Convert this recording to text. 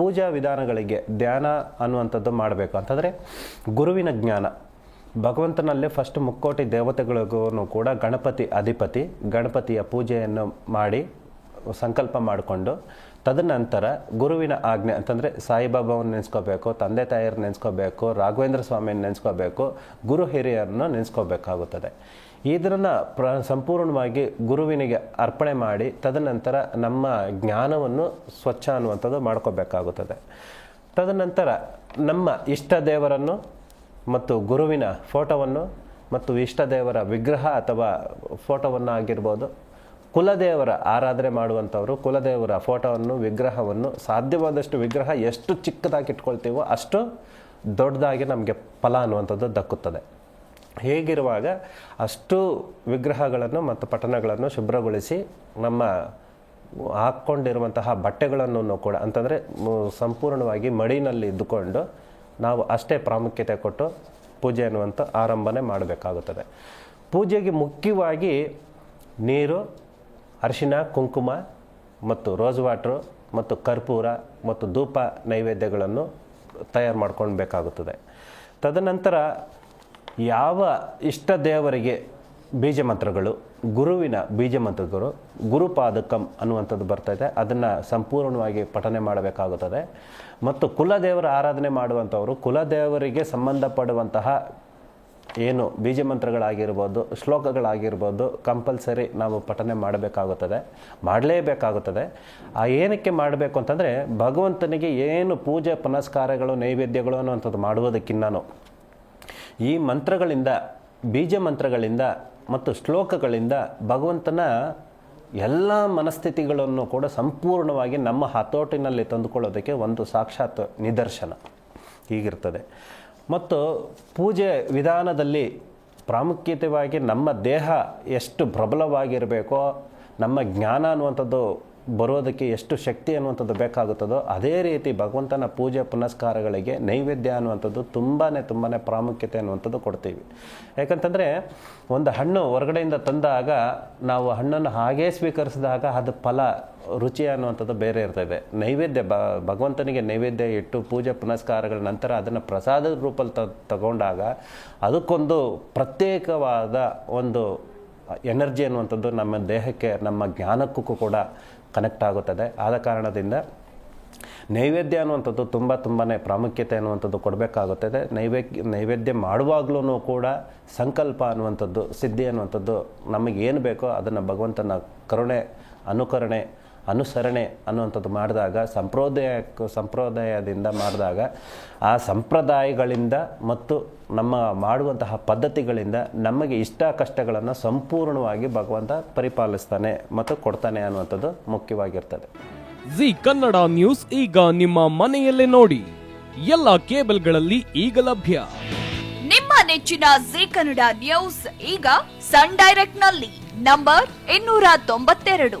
ಪೂಜಾ ವಿಧಾನಗಳಿಗೆ ಧ್ಯಾನ ಅನ್ನುವಂಥದ್ದು ಮಾಡಬೇಕು. ಅಂತಂದರೆ ಗುರುವಿನ ಜ್ಞಾನ. ಭಗವಂತನಲ್ಲೇ ಫಸ್ಟ್ ಮುಕ್ಕೋಟಿ ದೇವತೆಗಳಿಗೂ ಕೂಡ ಗಣಪತಿ ಅಧಿಪತಿ, ಗಣಪತಿಯ ಪೂಜೆಯನ್ನು ಮಾಡಿ ಸಂಕಲ್ಪ ಮಾಡಿಕೊಂಡು, ತದನಂತರ ಗುರುವಿನ ಆಜ್ಞೆ ಅಂತಂದರೆ ಸಾಯಿಬಾಬಾವನ್ನು ನೆನೆಸ್ಕೋಬೇಕು, ತಂದೆ ತಾಯಿಯರು ನೆನೆಸ್ಕೋಬೇಕು, ರಾಘವೇಂದ್ರ ಸ್ವಾಮಿಯನ್ನು ನೆನೆಸ್ಕೋಬೇಕು, ಗುರು ಹಿರಿಯರನ್ನು ನೆನೆಸ್ಕೋಬೇಕಾಗುತ್ತದೆ. ಇದನ್ನು ಪ್ರ ಸಂಪೂರ್ಣವಾಗಿ ಗುರುವಿನಿಗೆ ಅರ್ಪಣೆ ಮಾಡಿ ತದನಂತರ ನಮ್ಮ ಜ್ಞಾನವನ್ನು ಸ್ವಚ್ಛ ಅನ್ನುವಂಥದ್ದು ಮಾಡ್ಕೋಬೇಕಾಗುತ್ತದೆ. ತದನಂತರ ನಮ್ಮ ಇಷ್ಟ ದೇವರನ್ನು ಮತ್ತು ಗುರುವಿನ ಫೋಟೋವನ್ನು ಮತ್ತು ಇಷ್ಟ ದೇವರ ವಿಗ್ರಹ ಅಥವಾ ಫೋಟೋವನ್ನು ಆಗಿರ್ಬೋದು ಕುಲದೇವರ ಆರಾಧನೆ ಮಾಡುವಂಥವರು, ಕುಲದೇವರ ಫೋಟೋವನ್ನು, ವಿಗ್ರಹವನ್ನು ಸಾಧ್ಯವಾದಷ್ಟು ವಿಗ್ರಹ ಎಷ್ಟು ಚಿಕ್ಕದಾಗಿ ಇಟ್ಕೊಳ್ತೀವೋ ಅಷ್ಟು ದೊಡ್ಡದಾಗಿ ನಮಗೆ ಫಲ ಅನ್ನುವಂಥದ್ದು ದಕ್ಕುತ್ತದೆ. ಹೇಗಿರುವಾಗ ಅಷ್ಟು ವಿಗ್ರಹಗಳನ್ನು ಮತ್ತು ಪಠಣಗಳನ್ನು ಶುಭ್ರಗೊಳಿಸಿ ನಮ್ಮ ಹಾಕ್ಕೊಂಡಿರುವಂತಹ ಬಟ್ಟೆಗಳನ್ನು ಕೂಡ, ಅಂತಂದರೆ ಸಂಪೂರ್ಣವಾಗಿ ಮಡಿನಲ್ಲಿ ಇದ್ದುಕೊಂಡು ನಾವು ಅಷ್ಟೇ ಪ್ರಾಮುಖ್ಯತೆ ಕೊಟ್ಟು ಪೂಜೆ ಅನ್ನುವಂಥ ಆರಂಭನೆ ಮಾಡಬೇಕಾಗುತ್ತದೆ. ಪೂಜೆಗೆ ಮುಖ್ಯವಾಗಿ ನೀರು ಅರಿಶಿನ ಕುಂಕುಮ ಮತ್ತು ರೋಸ್ ವಾಟ್ರು ಮತ್ತು ಕರ್ಪೂರ ಮತ್ತು ಧೂಪ ನೈವೇದ್ಯಗಳನ್ನು ತಯಾರು ಮಾಡ್ಕೊಳ್ಬೇಕಾಗುತ್ತದೆ. ತದನಂತರ ಯಾವ ಇಷ್ಟ ದೇವರಿಗೆ ಬೀಜ ಮಂತ್ರಗಳು ಗುರುವಿನ ಬೀಜ ಮಂತ್ರಗಳು ಗುರುಪಾದಕಂ ಅನ್ನುವಂಥದ್ದು ಬರ್ತೈತೆ ಅದನ್ನು ಸಂಪೂರ್ಣವಾಗಿ ಪಠನೆ ಮಾಡಬೇಕಾಗುತ್ತದೆ. ಮತ್ತು ಕುಲದೇವರ ಆರಾಧನೆ ಮಾಡುವಂಥವರು, ಕುಲದೇವರಿಗೆ ಸಂಬಂಧಪಡುವಂತಹ ಏನು ಬೀಜ ಮಂತ್ರಗಳಾಗಿರ್ಬೋದು ಶ್ಲೋಕಗಳಾಗಿರ್ಬೋದು, ಕಂಪಲ್ಸರಿ ನಾವು ಪಠನೆ ಮಾಡಬೇಕಾಗುತ್ತದೆ. ಮಾಡಲೇಬೇಕಾಗುತ್ತದೆ. ಆ ಏನಕ್ಕೆ ಮಾಡಬೇಕು ಅಂತಂದರೆ, ಭಗವಂತನಿಗೆ ಏನು ಪೂಜೆ ಪುನಸ್ಕಾರಗಳು, ನೈವೇದ್ಯಗಳು ಅನ್ನುವಂಥದ್ದು ಮಾಡುವುದಕ್ಕಿನ್ನೂ ಈ ಮಂತ್ರಗಳಿಂದ, ಬೀಜ ಮಂತ್ರಗಳಿಂದ ಮತ್ತು ಶ್ಲೋಕಗಳಿಂದ ಭಗವಂತನ ಎಲ್ಲ ಮನಸ್ಥಿತಿಗಳನ್ನು ಕೂಡ ಸಂಪೂರ್ಣವಾಗಿ ನಮ್ಮ ಹತೋಟಿನಲ್ಲಿ ತಂದುಕೊಳ್ಳೋದಕ್ಕೆ ಒಂದು ಸಾಕ್ಷಾತ್ ನಿದರ್ಶನ. ಹೀಗಿರ್ತದೆ. ಮತ್ತು ಪೂಜೆ ವಿಧಾನದಲ್ಲಿ ಪ್ರಾಮುಖ್ಯತೆಯಾಗಿ ನಮ್ಮ ದೇಹ ಎಷ್ಟು ಪ್ರಬಲವಾಗಿರಬೇಕೋ, ನಮ್ಮ ಜ್ಞಾನ ಅನ್ನುವಂಥದ್ದು ಬರೋದಕ್ಕೆ ಎಷ್ಟು ಶಕ್ತಿ ಅನ್ನುವಂಥದ್ದು ಬೇಕಾಗುತ್ತದೋ ಅದೇ ರೀತಿ ಭಗವಂತನ ಪೂಜೆ ಪುನಸ್ಕಾರಗಳಿಗೆ ನೈವೇದ್ಯ ಅನ್ನುವಂಥದ್ದು ತುಂಬಾ ತುಂಬಾ ಪ್ರಾಮುಖ್ಯತೆ ಅನ್ನುವಂಥದ್ದು ಕೊಡ್ತೀವಿ. ಯಾಕಂತಂದರೆ ಒಂದು ಹಣ್ಣು ಹೊರಗಡೆಯಿಂದ ತಂದಾಗ ನಾವು ಹಣ್ಣನ್ನು ಹಾಗೇ ಸ್ವೀಕರಿಸಿದಾಗ ಅದು ಫಲ, ರುಚಿ ಅನ್ನುವಂಥದ್ದು ಬೇರೆ ಇರ್ತದೆ. ನೈವೇದ್ಯ ಬ ಭಗವಂತನಿಗೆ ನೈವೇದ್ಯ ಇಟ್ಟು ಪೂಜೆ ಪುನಸ್ಕಾರಗಳ ನಂತರ ಅದನ್ನು ಪ್ರಸಾದದ ರೂಪದಲ್ಲಿ ತಗೊಂಡಾಗ ಅದಕ್ಕೊಂದು ಪ್ರತ್ಯೇಕವಾದ ಒಂದು ಎನರ್ಜಿ ಅನ್ನುವಂಥದ್ದು ನಮ್ಮ ದೇಹಕ್ಕೆ, ನಮ್ಮ ಜ್ಞಾನಕ್ಕೂ ಕೂಡ ಕನೆಕ್ಟ್ ಆಗುತ್ತದೆ. ಆದ ಕಾರಣದಿಂದ ನೈವೇದ್ಯ ಅನ್ನುವಂಥದ್ದು ತುಂಬ ತುಂಬಾ ಪ್ರಾಮುಖ್ಯತೆ ಅನ್ನುವಂಥದ್ದು ಕೊಡಬೇಕಾಗುತ್ತದೆ. ನೈವೇದ್ಯ ನೈವೇದ್ಯ ಮಾಡುವಾಗಲೂ ಕೂಡ ಸಂಕಲ್ಪ ಅನ್ನುವಂಥದ್ದು, ಸಿದ್ಧಿ ಅನ್ನುವಂಥದ್ದು ನಮಗೇನು ಬೇಕೋ ಅದನ್ನು ಭಗವಂತನ ಕರುಣೆ, ಅನುಕರಣೆ ಅನುಸರಣೆ ಅನ್ನುವಂಥದ್ದು ಮಾಡಿದಾಗ ಸಂಪ್ರದಾಯಕ್ಕೂ ಸಂಪ್ರದಾಯದಿಂದ ಮಾಡಿದಾಗ ಆ ಸಂಪ್ರದಾಯಗಳಿಂದ ಮತ್ತು ನಮ್ಮ ಮಾಡುವಂತಹ ಪದ್ಧತಿಗಳಿಂದ ನಮಗೆ ಇಷ್ಟ ಕಷ್ಟಗಳನ್ನು ಸಂಪೂರ್ಣವಾಗಿ ಭಗವಂತ ಪರಿಪಾಲಿಸ್ತಾನೆ ಮತ್ತು ಕೊಡ್ತಾನೆ ಅನ್ನುವಂಥದ್ದು ಮುಖ್ಯವಾಗಿರ್ತದೆ. ಜಿ ಕನ್ನಡ ನ್ಯೂಸ್ ಈಗ ನಿಮ್ಮ ಮನೆಯಲ್ಲೇ ನೋಡಿ. ಎಲ್ಲ ಕೇಬಲ್ಗಳಲ್ಲಿ ಈಗ ಲಭ್ಯ. ನಿಮ್ಮ ನೆಚ್ಚಿನ ಜಿ ಕನ್ನಡ ನ್ಯೂಸ್ ಈಗ ಸನ್ ಡೈರೆಕ್ಟ್ನಲ್ಲಿ ನಂಬರ್ ಇನ್ನೂರ ತೊಂಬತ್ತೆರಡು.